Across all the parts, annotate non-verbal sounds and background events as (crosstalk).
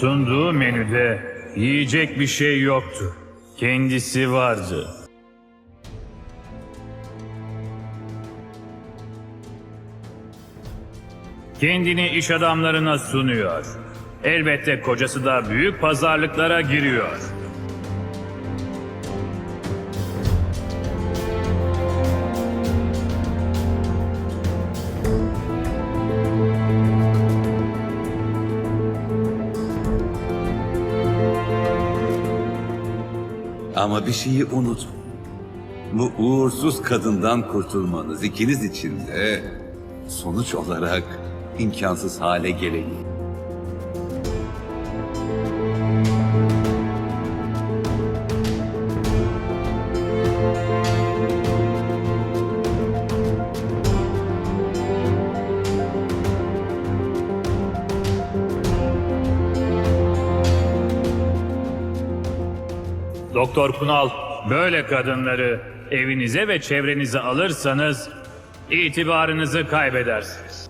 Sunduğu menüde yiyecek bir şey yoktu. Kendisi vardı. Kendini iş adamlarına sunuyor. Elbette kocası da büyük pazarlıklara giriyor. Bir şeyi unut. Bu uğursuz kadından kurtulmanız ikiniz için de sonuç olarak imkansız hale gelecek. Doktor Kunal, böyle kadınları evinize ve çevrenize alırsanız itibarınızı kaybedersiniz.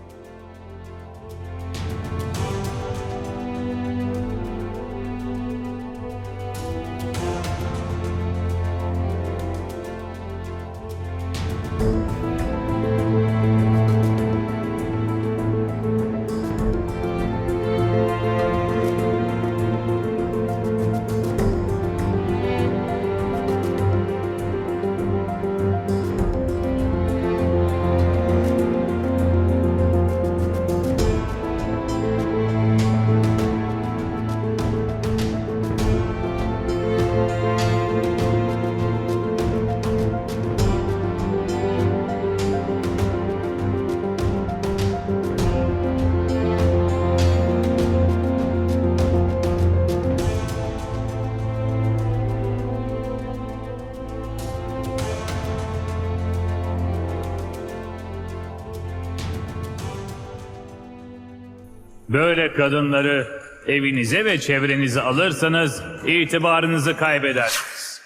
Böyle kadınları evinize ve çevrenize alırsanız itibarınızı kaybedersiniz.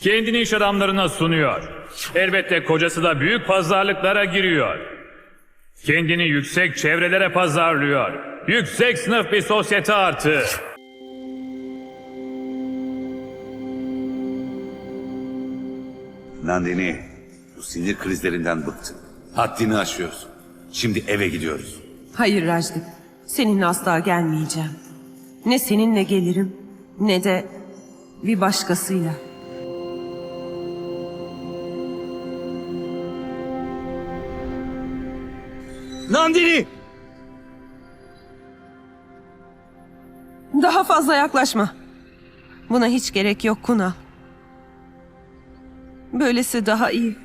Kendini iş adamlarına sunuyor. Elbette kocası da büyük pazarlıklara giriyor. Kendini yüksek çevrelere pazarlıyor. Yüksek sınıf bir sosyete artı. Nandini, bu sinir krizlerinden bıktım. Haddini aşıyorsun. Şimdi eve gidiyoruz. Hayır Rajdip. Seninle asla gelmeyeceğim. Ne seninle gelirim ne de bir başkasıyla. Nandini! Daha fazla yaklaşma. Buna hiç gerek yok Kunal. Böylesi daha iyi.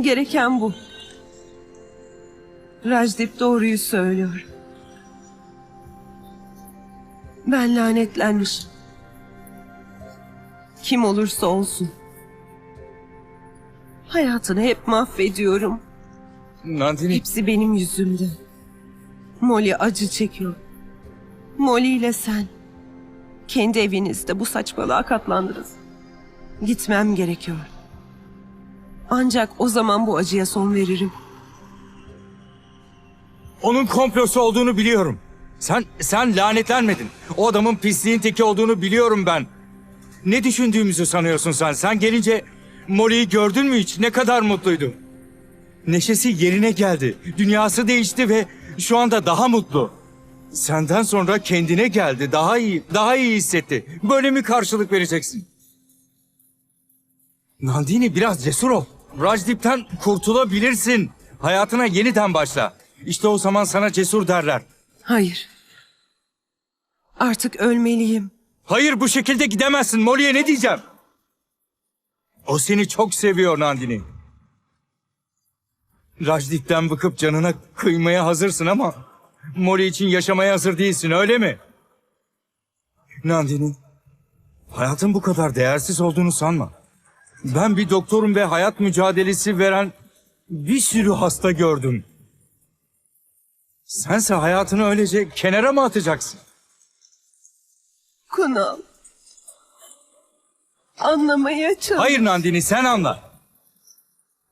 Gereken bu. Rajdip doğruyu söylüyor. Ben lanetlenmişim. Kim olursa olsun. Hayatını hep mahvediyorum. Nandini! Hepsi benim yüzümden. Molly acı çekiyor. Molly ile sen. Kendi evinizde bu saçmalığa katlandınız. Gitmem gerekiyor. Ancak o zaman bu acıya son veririm. Onun komplosu olduğunu biliyorum. Sen, sen lanetlenmedin. O adamın pisliğin teki olduğunu biliyorum ben. Ne düşündüğümüzü sanıyorsun sen? Sen gelince Molly'yi gördün mü hiç? Ne kadar mutluydu. Neşesi yerine geldi. Dünyası değişti ve şu anda daha mutlu. Senden sonra kendine geldi. Daha iyi, daha iyi hissetti. Böyle mi karşılık vereceksin? Nandini biraz cesur ol. Rajdip'ten kurtulabilirsin. Hayatına yeniden başla. İşte o zaman sana cesur derler. Hayır. Artık ölmeliyim. Hayır bu şekilde gidemezsin. Molly'e ne diyeceğim? O seni çok seviyor Nandini. Rajdip'ten bıkıp canına kıymaya hazırsın ama... Molly için yaşamaya hazır değilsin öyle mi? Nandini, hayatın bu kadar değersiz olduğunu sanma. Ben bir doktorum ve hayat mücadelesi veren bir sürü hasta gördüm. Sense hayatını öylece kenara mı atacaksın? Kunal. Anlamaya çalış. Hayır Nandini sen anla.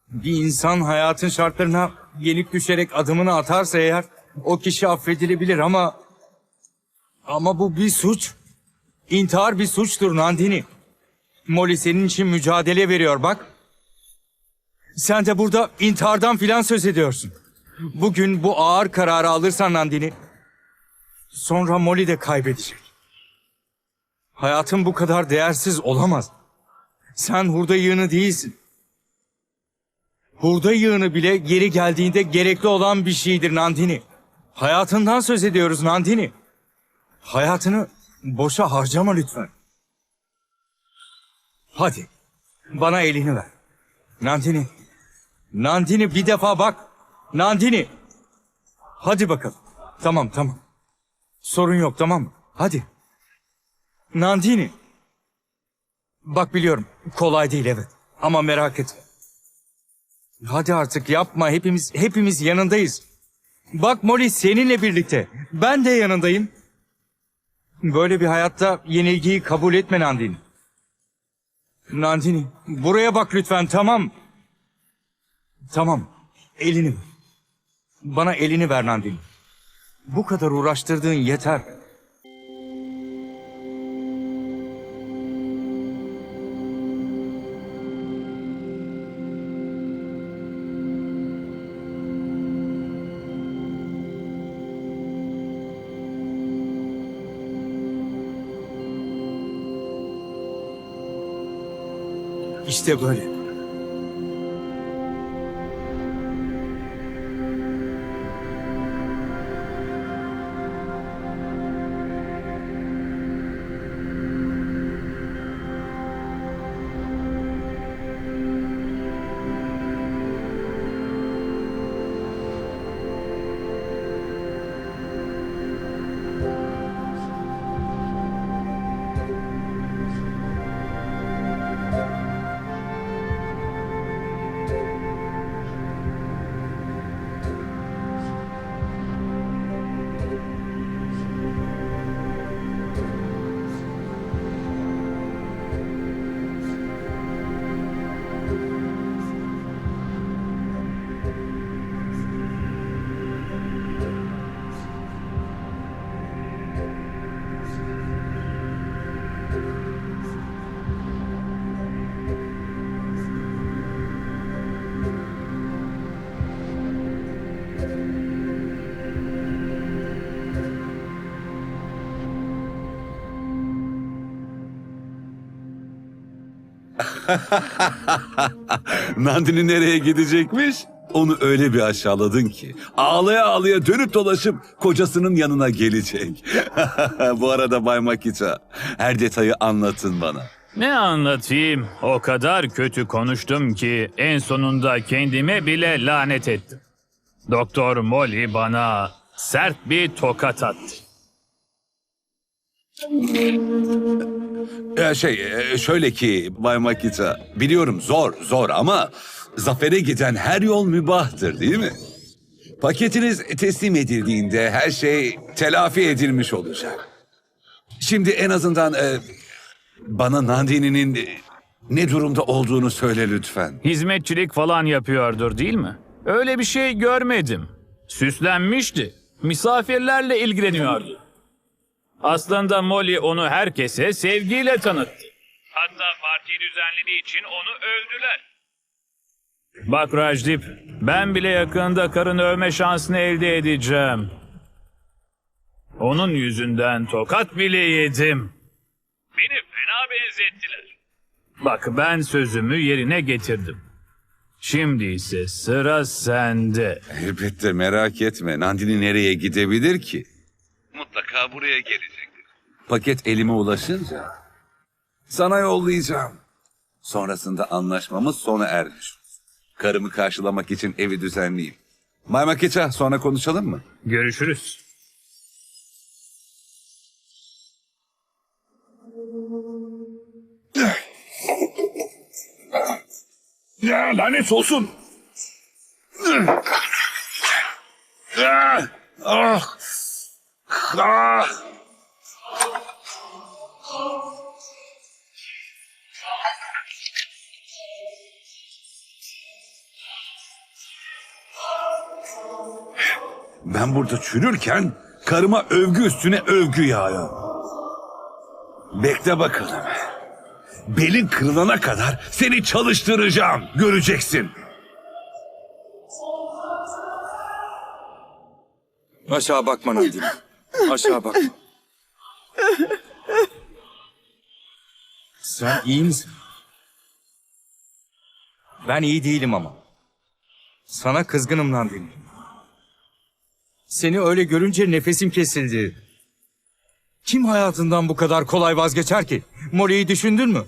Bir insan hayatın şartlarına yenik düşerek adımını atarsa eğer O kişi affedilebilir ama... Ama bu bir suç. İntihar bir suçtur Nandini. Molly senin için mücadele veriyor bak. Sen de burada intihardan filan söz ediyorsun. Bugün bu ağır kararı alırsan Nandini, sonra Molly de kaybedecek. Hayatın bu kadar değersiz olamaz. Sen hurda yığını değilsin. Hurda yığını bile geri geldiğinde gerekli olan bir şeydir Nandini. Hayatından söz ediyoruz Nandini. Hayatını boşa harcama lütfen. Hadi bana elini ver. Nandini. Nandini bir defa bak. Nandini. Hadi bakalım. Tamam tamam. Sorun yok tamam mı? Hadi. Nandini. Bak biliyorum kolay değil evet. Ama merak etme. Hadi artık yapma hepimiz hepimiz yanındayız. Bak Molly seninle birlikte. Ben de yanındayım. Böyle bir hayatta yenilgiyi kabul etme Nandini. Nandini buraya bak lütfen tamam. Tamam elini ver. Bana elini ver Nandini. Bu kadar uğraştırdığın yeter. İşte böyle. (laughs) Nandini nereye gidecekmiş? Onu öyle bir aşağıladın ki ağlaya ağlaya dönüp dolaşıp kocasının yanına gelecek. (laughs) Bu arada Bay Makita her detayı anlatın bana. Ne anlatayım? O kadar kötü konuştum ki en sonunda kendime bile lanet ettim. Doktor Molly bana sert bir tokat attı. Ee, şey e, şöyle ki Bay Makita biliyorum zor zor ama zafere giden her yol mübahtır değil mi? Paketiniz teslim edildiğinde her şey telafi edilmiş olacak. Şimdi en azından e, bana Nandini'nin e, ne durumda olduğunu söyle lütfen. Hizmetçilik falan yapıyordur değil mi? Öyle bir şey görmedim. Süslenmişti. Misafirlerle ilgileniyordu. Aslında Molly onu herkese sevgiyle tanıttı. Hatta parti düzenlediği için onu övdüler. Bak Rajdip, ben bile yakında karını övme şansını elde edeceğim. Onun yüzünden tokat bile yedim. Beni fena benzettiler. Bak ben sözümü yerine getirdim. Şimdi ise sıra sende. Elbette merak etme. Nandini nereye gidebilir ki? Mutlaka buraya gelecektir. Paket elime ulaşınca sana yollayacağım. Sonrasında anlaşmamız sona ermiş. Karımı karşılamak için evi düzenleyeyim. Bay Makeça sonra konuşalım mı? Görüşürüz. Ya lanet olsun. Ah! Ah! Ben burada çürürken karıma övgü üstüne övgü yağıyor. Bekle bakalım. Belin kırılana kadar seni çalıştıracağım. Göreceksin. Aşağı bakma Nandini. Aşağı bakma. Sen iyi misin? Ben iyi değilim ama. Sana kızgınım Nandini. Seni öyle görünce nefesim kesildi. Kim hayatından bu kadar kolay vazgeçer ki? Molly'yi düşündün mü?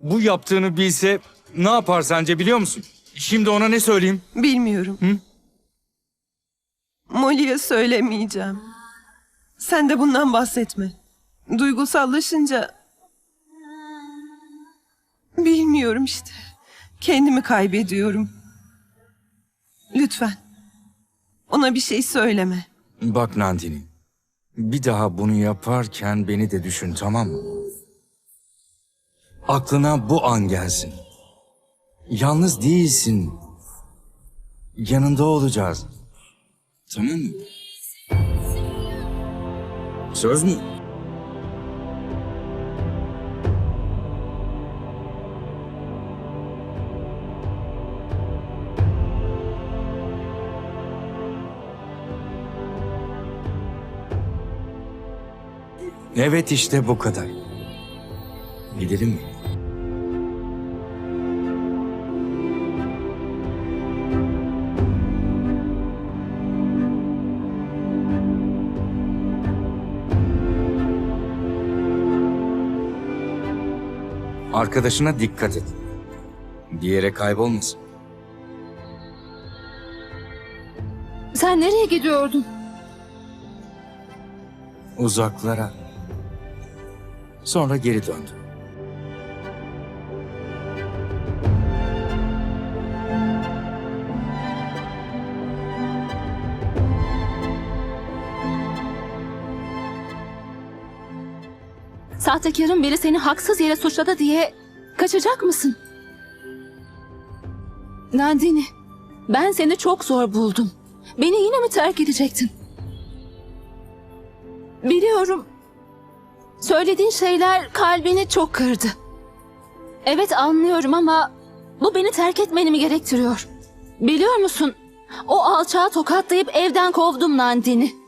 Bu yaptığını bilse ne yapar sence biliyor musun? Şimdi ona ne söyleyeyim? Bilmiyorum. Molly'e söylemeyeceğim. Sen de bundan bahsetme. Duygusallaşınca... Bilmiyorum işte. Kendimi kaybediyorum. Lütfen. Ona bir şey söyleme. Bak Nandini. Bir daha bunu yaparken beni de düşün tamam mı? Aklına bu an gelsin. Yalnız değilsin. Yanında olacağız. Tamam mı? Söz mü? Evet işte bu kadar. Gidelim mi? Arkadaşına dikkat et. Bir yere kaybolmasın. Sen nereye gidiyordun? Uzaklara. Sonra geri döndü. Sahtekarın biri seni haksız yere suçladı diye kaçacak mısın? Nandini, ben seni çok zor buldum. Beni yine mi terk edecektin? Biliyorum. Söylediğin şeyler kalbini çok kırdı. Evet anlıyorum ama bu beni terk etmeni mi gerektiriyor? Biliyor musun? O alçağı tokatlayıp evden kovdum Nandini.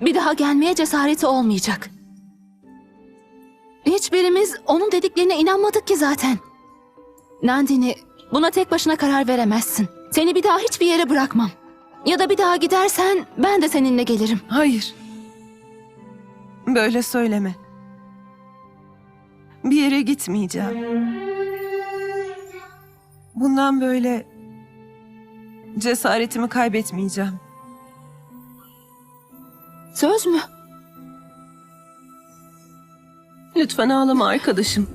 Bir daha gelmeye cesareti olmayacak. Hiçbirimiz onun dediklerine inanmadık ki zaten. Nandini, buna tek başına karar veremezsin. Seni bir daha hiçbir yere bırakmam. Ya da bir daha gidersen ben de seninle gelirim. Hayır. Böyle söyleme. Bir yere gitmeyeceğim. Bundan böyle cesaretimi kaybetmeyeceğim. Söz mü? Lütfen ağlama arkadaşım.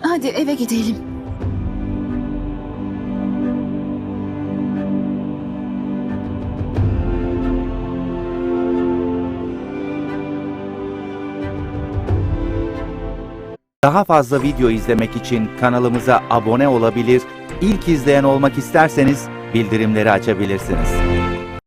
Hadi eve gidelim. Daha fazla video izlemek için kanalımıza abone olabilir, ilk izleyen olmak isterseniz bildirimleri açabilirsiniz.